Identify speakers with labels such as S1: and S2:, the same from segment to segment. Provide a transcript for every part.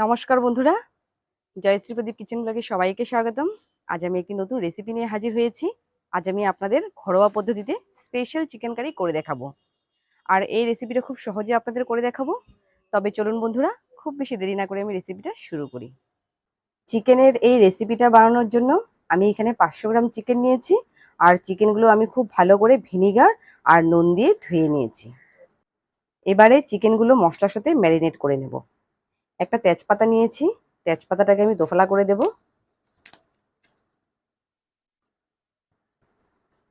S1: নমস্কার বন্ধুরা। জয়শ্রী প্রদীপ কিচেন ব্লগে সবাইকে স্বাগতম। আজ আমি একটি নতুন রেসিপি নিয়ে হাজির হয়েছি। আজ আমি আপনাদের ঘরোয়া পদ্ধতিতে স্পেশাল চিকেন কারি করে দেখাবো। আর এই রেসিপিটা খুব সহজে আপনাদের করে দেখাবো। তবে চলুন বন্ধুরা, খুব বেশি দেরি না করে আমি রেসিপিটা শুরু করি। চিকেনের এই রেসিপিটা বানানোর জন্য আমি এখানে পাঁচশো গ্রাম চিকেন নিয়েছি। আর চিকেনগুলো আমি খুব ভালো করে ভিনিগার আর নুন দিয়ে ধুয়ে নিয়েছি। এবারে চিকেনগুলো মশলার সাথে ম্যারিনেট করে নেব। একটা তেজপাতা নিয়েছি। তেজপাতাটাকে আমি দোফলা করে দেব।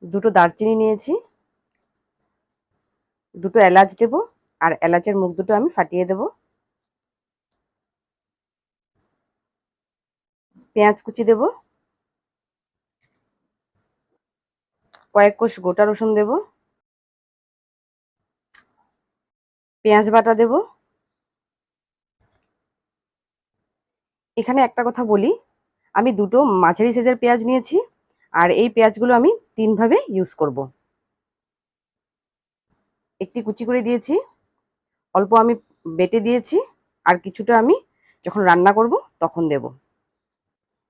S1: দুটো দারচিনি নিয়েছি। দুটো এলাচ দেব আর এলাচের মুখ দুটো আমি ফাটিয়ে দেব। পেঁয়াজ কুচি দেব। কয়েক কোষ গোটা রসুন দেব। পেঁয়াজ বাটা দেবো। এখানে একটা কথা বলি। আমি দুটো মাঝারি সাইজের পেঁয়াজ নিয়েছি, আর এই পেঁয়াজগুলো আমি তিনভাবে ইউজ করব। একটি কুচি করে দিয়েছি, অল্প আমি বেটে দিয়েছি, আর কিছুটা আমি যখন রান্না করব তখন দেব।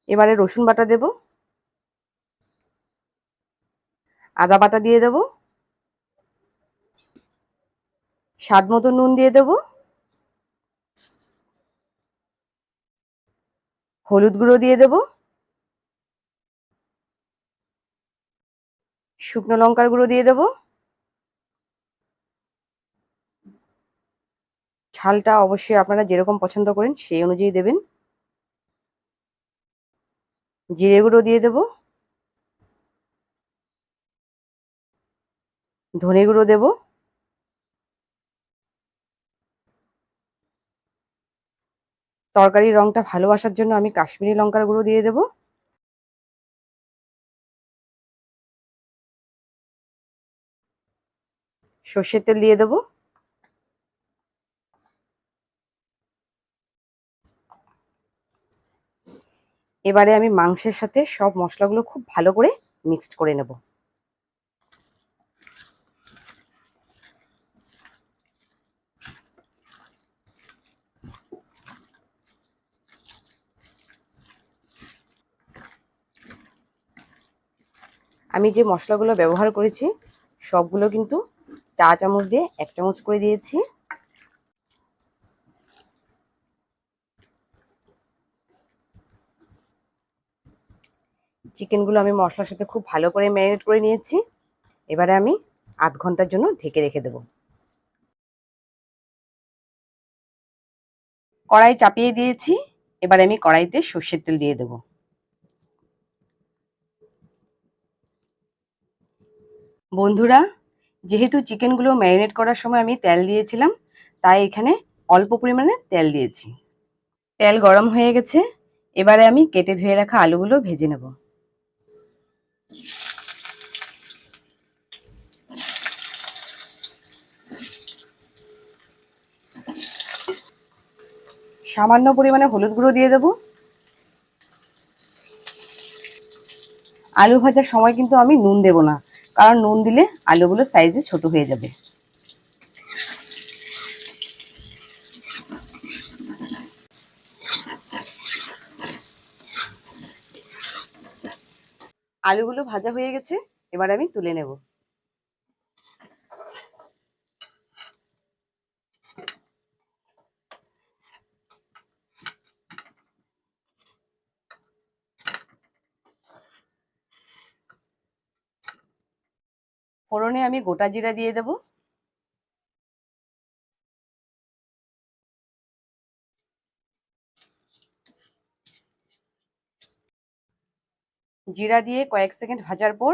S1: এবারে রসুন বাটা দেব, আদা বাটা দিয়ে দেব, স্বাদ মতো নুন দিয়ে দেবো হলুদ গুঁড়ো দিয়ে দেব। শুকনো লঙ্কার গুঁড়ো দিয়ে দেব। ঝালটা অবশ্যই আপনারা যেরকম পছন্দ করেন সেই অনুযায়ী দেবেন। জিরে গুঁড়ো দিয়ে দেব। ধনে গুঁড়ো দেবো। তরকারির রংটা ভালো আসার জন্য আমি কাশ্মীরি লঙ্কার গুঁড়ো দিয়ে দেব। সর্ষের তেল দিয়ে দেব। এবারে আমি মাংসের সাথে সব মশলাগুলো খুব ভালো করে মিক্সড করে নেব। আমি যে মশলাগুলো ব্যবহার করেছি, সবগুলো কিন্তু চা চামচ দিয়ে এক চামচ করে দিয়েছি। চিকেনগুলো আমি মশলার সাথে খুব ভালো করে ম্যারিনেট করে নিয়েছি। এবারে আমি আধ ঘণ্টার জন্য ঢেকে রেখে দেব। কড়াই চাপিয়ে দিয়েছি। এবারে আমি কড়াইতে সর্ষের তেল দিয়ে দেবো। বন্ধুরা, যেহেতু চিকেনগুলো ম্যারিনেট করার সময় আমি তেল দিয়েছিলাম, তাই এখানে অল্প পরিমাণে তেল দিয়েছি। তেল গরম হয়ে গেছে, এবারে আমি কেটে ধুয়ে রাখা আলুগুলো ভেজে নেব। সামান্য পরিমাণে হলুদ গুঁড়ো দিয়ে দেব। আলু ভাজার সময় কিন্তু আমি নুন দেব না। কারণ নুন দিলে আলুগুলো সাইজে ছোট হয়ে যাবে। আলুগুলো ভাজা হয়ে গেছে, এবার আমি তুলে নেব। ফোড়নে আমি গোটা জিরা দিয়ে দেব। জিরা দিয়ে কয়েক সেকেন্ড ভাজার পর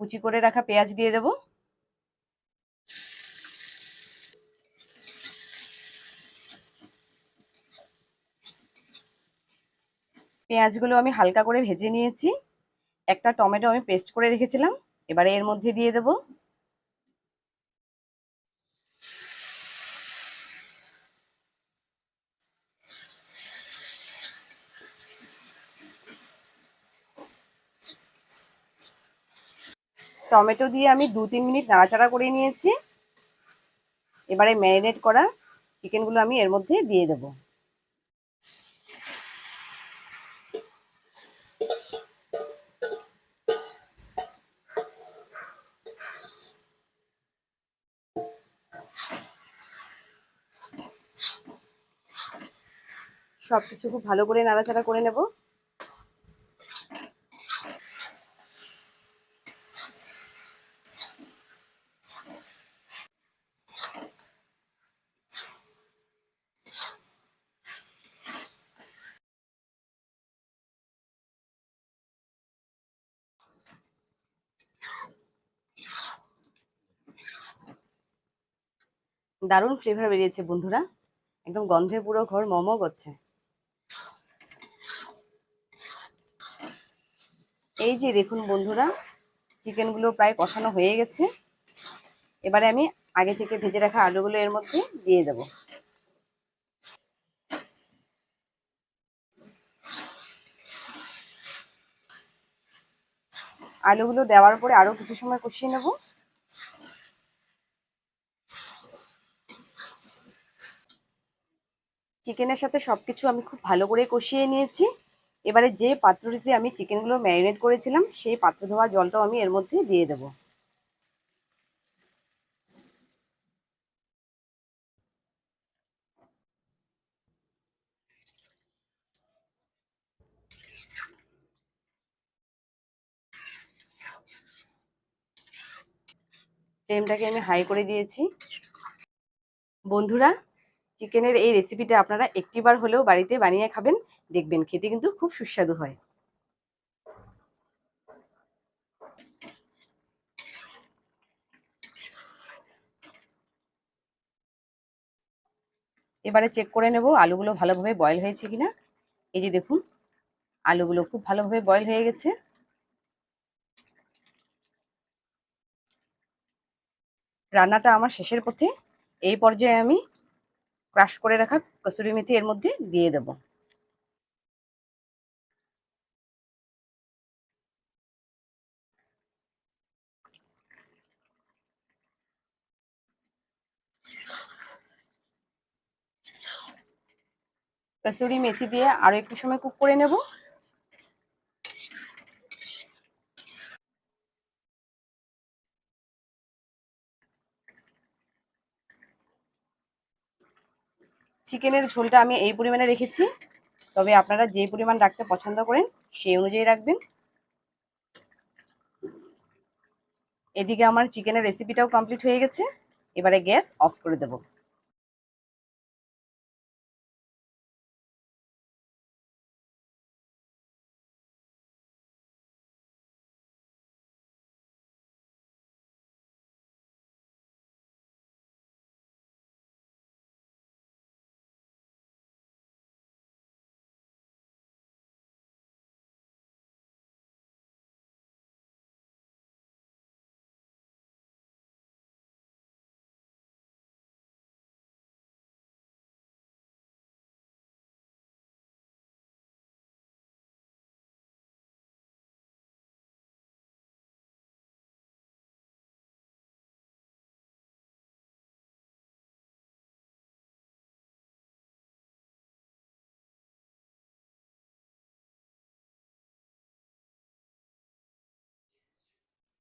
S1: কুচি করে রাখা পেঁয়াজ দিয়ে দেব। পেঁয়াজগুলো আমি হালকা করে ভেজে নিয়েছি। একটা টমেটো আমি পেস্ট করে রেখেছিলাম। এবারে এর মধ্যে দিয়ে দেব। টমেটো দিয়ে আমি দু তিন মিনিট নাড়াচাড়া করে নিয়েছি। এবারে ম্যারিনেট করা চিকেনগুলো আমি এর মধ্যে দিয়ে দেব। সবকিছু খুব ভালো করে নাড়াচাড়া করে নেব। দারুণ ফ্লেভার বেরিয়েছে বন্ধুরা। একদম গন্ধে পুরো ঘর মোমো করছে। এই যে দেখুন বন্ধুরা, চিকেনগুলো প্রায় কষানো হয়ে গেছে। এবারে আমি আগে থেকে ভেজে রাখা আলুগুলো এর মধ্যে দিয়ে দেব। আলুগুলো দেওয়ার পরে আরও কিছু সময় কষিয়ে নেব। চিকেনের সাথে সবকিছু আমি খুব ভালো করে কষিয়ে নিয়েছি। এবারে যে পাত্রটিতে আমি চিকেনগুলো ম্যারিনেট করেছিলাম, সেই পাত্র ধোয়া জলটাও আমি এর মধ্যে দিয়ে দেব। ফ্লেমটাকে আমি হাই করে দিয়েছি। বন্ধুরা চিকেনের এই রেসিপিটা আপনারা একটিবার হলেও বাড়িতে বানিয়ে খাবেন, দেখবেন খেতে কিন্তু খুব সুস্বাদু হয়। এবারে চেক করে নেব আলুগুলো ভালোভাবে বয়েল হয়েছে কিনা। এই যে দেখুন, আলুগুলো খুব ভালোভাবে বয়েল হয়ে গেছে। রান্নাটা আমার শেষের পথে। এই পর্যায়ে আমি ক্রাশ করে রাখা কসুরি মেথি এর মধ্যে দিয়ে দেব। কসুরি মেথি দিয়ে আরও একটু সময় কুক করে নেব। চিকেনের ঝোলটা আমি এই পরিমাণে রেখেছি। তবে আপনারা যে পরিমাণ রাখতে পছন্দ করেন সেই অনুযায়ী রাখবেন। এদিকে আমার চিকেনের রেসিপিটাও কমপ্লিট হয়ে গেছে। এবারে গ্যাস অফ করে দেবো।